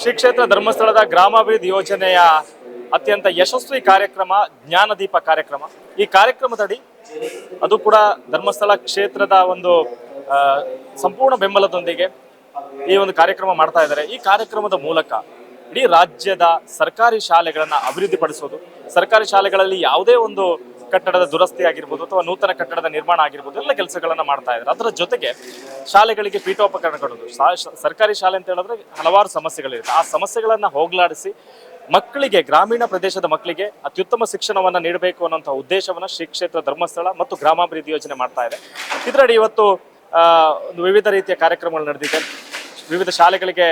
ಶ್ರೀ ಕ್ಷೇತ್ರ ಧರ್ಮಸ್ಥಳದ ಗ್ರಾಮಾಭಿವೃದ್ಧಿ ಯೋಜನೆಯ ಅತ್ಯಂತ ಯಶಸ್ವಿ ಕಾರ್ಯಕ್ರಮ, ಜ್ಞಾನದೀಪ ಕಾರ್ಯಕ್ರಮ. ಈ ಕಾರ್ಯಕ್ರಮದಡಿ ಅದು ಕೂಡ ಧರ್ಮಸ್ಥಳ ಕ್ಷೇತ್ರದ ಒಂದು ಸಂಪೂರ್ಣ ಬೆಂಬಲದೊಂದಿಗೆ ಈ ಒಂದು ಕಾರ್ಯಕ್ರಮ ಮಾಡ್ತಾ ಇದ್ದಾರೆ. ಈ ಕಾರ್ಯಕ್ರಮದ ಮೂಲಕ ಇಡೀ ರಾಜ್ಯದ ಸರ್ಕಾರಿ ಶಾಲೆಗಳನ್ನ ಅಭಿವೃದ್ಧಿಪಡಿಸೋದು, ಸರ್ಕಾರಿ ಶಾಲೆಗಳಲ್ಲಿ ಯಾವುದೇ ಒಂದು ಕಟ್ಟಡದ ದುರಸ್ತಿ ಆಗಿರ್ಬೋದು ಅಥವಾ ನೂತನ ಕಟ್ಟಡದ ನಿರ್ಮಾಣ ಆಗಿರ್ಬೋದು ಎಲ್ಲ ಕೆಲಸಗಳನ್ನು ಮಾಡ್ತಾ ಇದ್ದಾರೆ. ಅದರ ಜೊತೆಗೆ ಶಾಲೆಗಳಿಗೆ ಪೀಠೋಪಕರಣಗಳು ಸರ್ಕಾರಿ ಶಾಲೆ ಅಂತ ಹೇಳಿದ್ರೆ ಹಲವಾರು ಸಮಸ್ಯೆಗಳಿರುತ್ತೆ. ಆ ಸಮಸ್ಯೆಗಳನ್ನು ಹೋಗಲಾಡಿಸಿ ಮಕ್ಕಳಿಗೆ, ಗ್ರಾಮೀಣ ಪ್ರದೇಶದ ಮಕ್ಕಳಿಗೆ ಅತ್ಯುತ್ತಮ ಶಿಕ್ಷಣವನ್ನು ನೀಡಬೇಕು ಅನ್ನೋಂಥ ಉದ್ದೇಶವನ್ನ ಶ್ರೀ ಕ್ಷೇತ್ರ ಧರ್ಮಸ್ಥಳ ಮತ್ತು ಗ್ರಾಮಾಭಿವೃದ್ಧಿ ಯೋಜನೆ ಮಾಡ್ತಾ ಇದೆ. ಇದರಡಿ ಇವತ್ತು ಒಂದು ವಿವಿಧ ರೀತಿಯ ಕಾರ್ಯಕ್ರಮಗಳು ನಡೆದಿದೆ. ವಿವಿಧ ಶಾಲೆಗಳಿಗೆ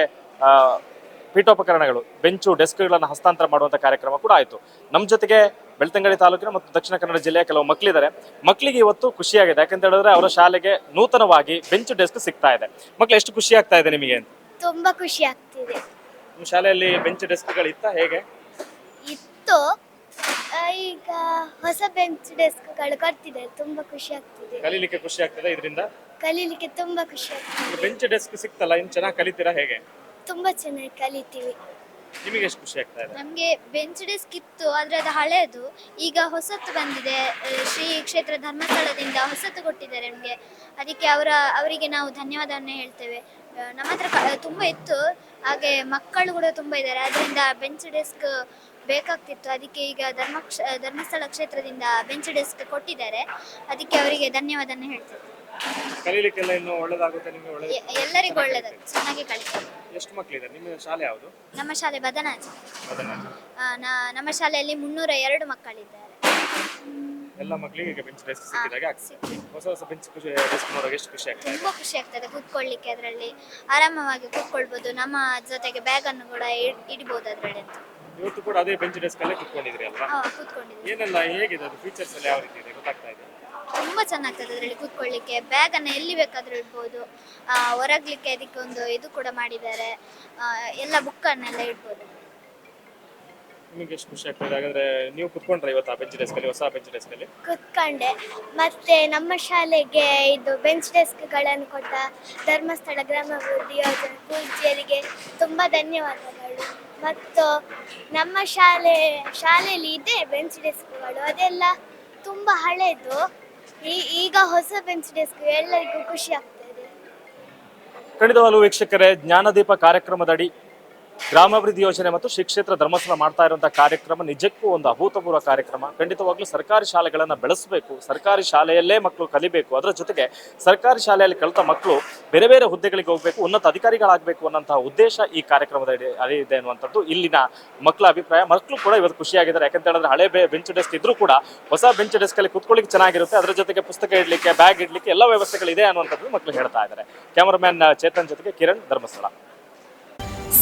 ಪೀಠೋಪಕರಣಗಳು ಬೆಂಚು ಡೆಸ್ಕ್ಗಳನ್ನು ಹಸ್ತಾಂತರ ಮಾಡುವಂಥ ಕಾರ್ಯಕ್ರಮ ಕೂಡ ಆಯಿತು. ನಮ್ಮ ಜೊತೆಗೆ ಬೆಳ್ತಂಗಡಿ ತಾಲೂಕಿನ ಮತ್ತು ದಕ್ಷಿಣ ಕನ್ನಡ ಜಿಲ್ಲೆಯ ಕೆಲವು ಮಕ್ಕಳಿದ್ದಾರೆ ಮಕ್ಕಳಿಗೆ ಇವತ್ತು ಖುಷಿಯಾಗಿದೆ. ಯಾಕಂತ ಹೇಳಿದ್ರೆ ಅವರ ಶಾಲೆಗೆ ನೂತನವಾಗಿ ಬೆಂಚು ಡೆಸ್ಕ್ ಸಿಗ್ತಾ ಇದೆ. ಮಕ್ಕಳು ಎಷ್ಟು ಖುಷಿ ಆಗ್ತಾ ಇದೆ ನಿಮಗೆ ಅಂತ? ತುಂಬಾ ಖುಷಿ ಆಗ್ತಿದೆ. ನಿಮ್ಮ ಶಾಲೆಯಲ್ಲಿ ಬೆಂಚ್ ಡೆಸ್ಕ್ಗಳು ಇತ್ತ ಹೇಗೆ? ಇತ್ತು. ಆ, ಈಗ ಹೊಸ ಬೆಂಚ್ ಡೆಸ್ಕ್ಗಳು ಕೊಡ್ತಿದೆ ತುಂಬಾ ಖುಷಿ ಆಗ್ತಿದೆ. ಕಲೀಲಿಕ್ಕೆ ಖುಷಿ ಆಗ್ತದೆ ಇದರಿಂದ? ಕಲೀಲಿಕ್ಕೆ ತುಂಬಾ ಖುಷಿ ಆಗ್ತಿದೆ. ಬೆಂಚ್ ಡೆಸ್ಕ್ ಸಿಕ್ತಲ್ಲ ಇನ್ನು ಚೆನ್ನಾಗಿ ಕಲಿತೀರಾ ಹೇಗೆ? ತುಂಬಾ ಚೆನ್ನಾಗಿ ಕಲಿತೀವಿ. ನಿಮಗೆ ಎಷ್ಟು ಖುಷಿ ಆಗ್ತಾ ಇದೆ? ನಮಗೆ ಬೆಂಚ್ ಡೆಸ್ಕ್ ಇತ್ತು ಆದರೆ ಅದು ಹಳೆಯದು ಈಗ ಹೊಸತು ಬಂದಿದೆ. ಆ, ಶ್ರೀ ಕ್ಷೇತ್ರ ಧರ್ಮಸ್ಥಳದಿಂದ ಹೊಸತು ಕೊಟ್ಟಿದ್ದಾರೆ ನಮಗೆ. ಅದಕ್ಕೆ ಅವರ ಅವರಿಗೆ ನಾವು ಧನ್ಯವಾದವನ್ನು ಹೇಳ್ತೇವೆ. ಆ, ನಮ್ಮ ಹತ್ರ ಕ- ತುಂಬ ಇತ್ತು. ಹಾಗೆ ಮಕ್ಕಳು ಕೂಡ ತುಂಬ ಇದ್ದಾರೆ. ಅದರಿಂದ ಬೆಂಚ್ ಡೆಸ್ಕ್ ಬೇಕಾಗ್ತಿತ್ತು. ಅದಕ್ಕೆ ಈಗ ಧರ್ಮ ಧರ್ಮಸ್ಥಳ ಕ್ಷೇತ್ರದಿಂದ ಬೆಂಚ್ ಡೆಸ್ಕ್ ಕೊಟ್ಟಿದ್ದಾರೆ. ಅದಕ್ಕೆ ಅವರಿಗೆ ಧನ್ಯವಾದವನ್ನು ಹೇಳ್ತೇವೆ. ಕಲೀಲಿಕ್ಕೆಲ್ಲ ಇನ್ನು ಒಳ್ಳೇದಾಗುತ್ತೆ ನಿಮಗೆ? ಒಳ್ಳೆ ಎ- ಎಲ್ಲರಿಗೂ ಒಳ್ಳೇದು ಚೆನ್ನಾಗಿ ಕಲಿತಾರೆ ಎಷ್ಟು ಮಕ್ಕಳಿದ್ದಾರೆ ನಿಮ್ಮ ಶಾಲೆ ಯಾವುದು? ನಮ್ಮ ಶಾಲೆ ಬದನಾಜಿ. ಆ, ನ- ನಮ್ಮ ಶಾಲೆಯಲ್ಲಿ ಮುನ್ನೂರ ಎರಡು ಮಕ್ಕಳಿದ್ದಾರೆ. ಎಲ್ಲ ಮಕ್ಕಳಿಗೆ ಈಗ ಬೆಂಚ್ ಡೆಸ್ಕ್ ಸಿಕ್ಕಿದಾಗ ಹೊಸ ಹೊಸ ಬೆಂಚ್ ಡೆಸ್ಕ್ ನೋಡುವಾಗ ಎಷ್ಟು ಖುಷಿ ಆಗ್ತದೆ? ತುಂಬಾ ಖುಷಿ ಆಗ್ತದೆ ಕೂತ್ಕೊಳ್ಳಿಕ್ಕೆ ಅದರಲ್ಲಿ. ಆರಾಮವಾಗಿ ಕೂತ್ಕೊಳ್ಬೋದು. ನಮ್ಮ ಜೊತೆಗೆ ಬ್ಯಾಗ್ ಅನ್ನು ಕೂಡ ಇಡ್- ಇಡ್ಬೋದು ಅದರಲ್ಲಿ ಅಂತ. ಇವತ್ತು ಕೂಡ ಅದೇ ಬೆಂಚ್ ಡೆಸ್ಕ್ ಅಲ್ಲೇ ಕೂತ್ಕೊಂಡಿದ್ರಿ ಅಲ್ವಾ? ಹಾ ಕೂತ್ಕೊಂಡಿದ್ದೀವಿ ಏನೆಲ್ಲ ಹೇಗಿದೆ ಅದು ಫೀಚರ್ಸ್ ಎಲ್ಲ ಯಾವ ರೀತಿ ಇದೆ? ಗೊತ್ತಾಗ್ತಾ ಇದೆ. ತುಂಬಾ ಚೆನ್ನಾಗ್ತದೆ ಅದರಲ್ಲಿ ಕೂತ್ಕೊಳ್ಳಿಕ್ಕೆ. ಬ್ಯಾಗ್ ಅನ್ನು ಎಲ್ಲಿ ಬೇಕಾದ್ರೂ ಇಡ್ಬೋದು. ಆ, ಹೊರಗ್ಲಿಕ್ಕೆ ಅದಕ್ಕೆ ಒಂದು ಇದು ಕೂಡ ಮಾಡಿದ್ದಾರೆ. ಆ, ಎಲ್ಲ ಬುಕ್ ಅನ್ನೆಲ್ಲ ಇಡ್ಬೋದು. ನಿಮಗೆ ಎಷ್ಟು ಖುಷಿ ಆಗ್ತದೆ? ಹಾಗಾದ್ರೆ ನೀವು ಕುತ್ಕೊಂಡ್ರೆ ಇವತ್ತು ಆ ಬೆಂಚ್ ಡೆಸ್ಕ್ ಅಲ್ಲಿ ಹೊಸ ಬೆಂಚ್ ಡೆಸ್ಕ್ ಅಲ್ಲಿ? ಕುತ್ಕೊಂಡೆ. ಮತ್ತೆ ನಮ್ಮ ಶಾಲೆಗೆ ಇದು ಬೆಂಚ್ ಡೆಸ್ಕ್ಗಳನ್ನು ಕೊಟ್ಟ ಧರ್ಮಸ್ಥಳ ಗ್ರಾಮಾಭಿವೃದ್ಧಿ ಯೋಜನೆ ಪೂಜ್ಯರಿಗೆ ತುಂಬಾ ಧನ್ಯವಾದಗಳು. ಮತ್ತು ನಮ್ಮ ಶಾಲೆ ಶಾಲೆಯಲ್ಲಿ ಇದೆ ಬೆಂಚ್ ಡೆಸ್ಕ್ಗಳು ಅದೆಲ್ಲ ತುಂಬಾ ಹಳೆದು. ಈಗ ಹೊಸ ಬೆಂಚ್ ಡೆಸ್ಕ್ ಎಲ್ಲರಿಗೂ ಖುಷಿ ಆಗ್ತದೆ ಖಂಡಿತವಾಗ್ಲೂ ವೀಕ್ಷಕರೇ ಜ್ಞಾನದೀಪ ಕಾರ್ಯಕ್ರಮದಡಿ ಗ್ರಾಮಾಭಿವೃದ್ಧಿ ಯೋಜನೆ ಮತ್ತು ಶ್ರೀ ಕ್ಷೇತ್ರ ಧರ್ಮಸ್ಥಳ ಮಾಡ್ತಾ ಇರುವಂತಹ ಕಾರ್ಯಕ್ರಮ ನಿಜಕ್ಕೂ ಒಂದು ಅಭೂತಪೂರ್ವ ಕಾರ್ಯಕ್ರಮ. ಖಂಡಿತವಾಗ್ಲೂ ಸರ್ಕಾರಿ ಶಾಲೆಗಳನ್ನು ಬೆಳೆಸಬೇಕು. ಸರ್ಕಾರಿ ಶಾಲೆಯಲ್ಲೇ ಮಕ್ಕಳು ಕಲಿಬೇಕು. ಅದರ ಜೊತೆಗೆ ಸರ್ಕಾರಿ ಶಾಲೆಯಲ್ಲಿ ಕಲಿತ ಮಕ್ಕಳು ಬೇರೆ ಬೇರೆ ಹುದ್ದೆಗಳಿಗೆ ಹೋಗಬೇಕು, ಉನ್ನತ ಅಧಿಕಾರಿಗಳಾಗಬೇಕು ಅನ್ನೋಂತಹ ಉದ್ದೇಶ ಈ ಕಾರ್ಯಕ್ರಮದ ಇದೆ ಅನ್ನುವಂಥದ್ದು ಇಲ್ಲಿನ ಮಕ್ಕಳ ಅಭಿಪ್ರಾಯ. ಮಕ್ಕಳು ಕೂಡ ಇವತ್ತು ಖುಷಿಯಾಗಿದ್ದಾರೆ. ಯಾಕಂತ ಹೇಳಿದ್ರೆ ಹಳೆ ಬೆಂಚ್ ಡೆಸ್ಕ್ ಇದ್ರೂ ಕೂಡ ಹೊಸ ಬೆಂಚ್ ಡೆಸ್ಕ್ ಅಲ್ಲಿ ಕುತ್ಕೊಳ್ಳಿಕ್ಕೆ ಚೆನ್ನಾಗಿರುತ್ತೆ. ಅದರ ಜೊತೆಗೆ ಪುಸ್ತಕ ಇಡ್ಲಿಕ್ಕೆ, ಬ್ಯಾಗ್ ಇಡ್ಲಿಕ್ಕೆ ಎಲ್ಲ ವ್ಯವಸ್ಥೆಗಳಿದೆ ಅನ್ನುವಂಥದ್ದು ಮಕ್ಕಳು ಹೇಳ್ತಾ ಇದ್ದಾರೆ. ಕ್ಯಾಮರಾಮ್ಯಾನ್ ಚೇತನ್ ಜೊತೆಗೆ ಕಿರಣ್ ಧರ್ಮಸ್ಥಳ.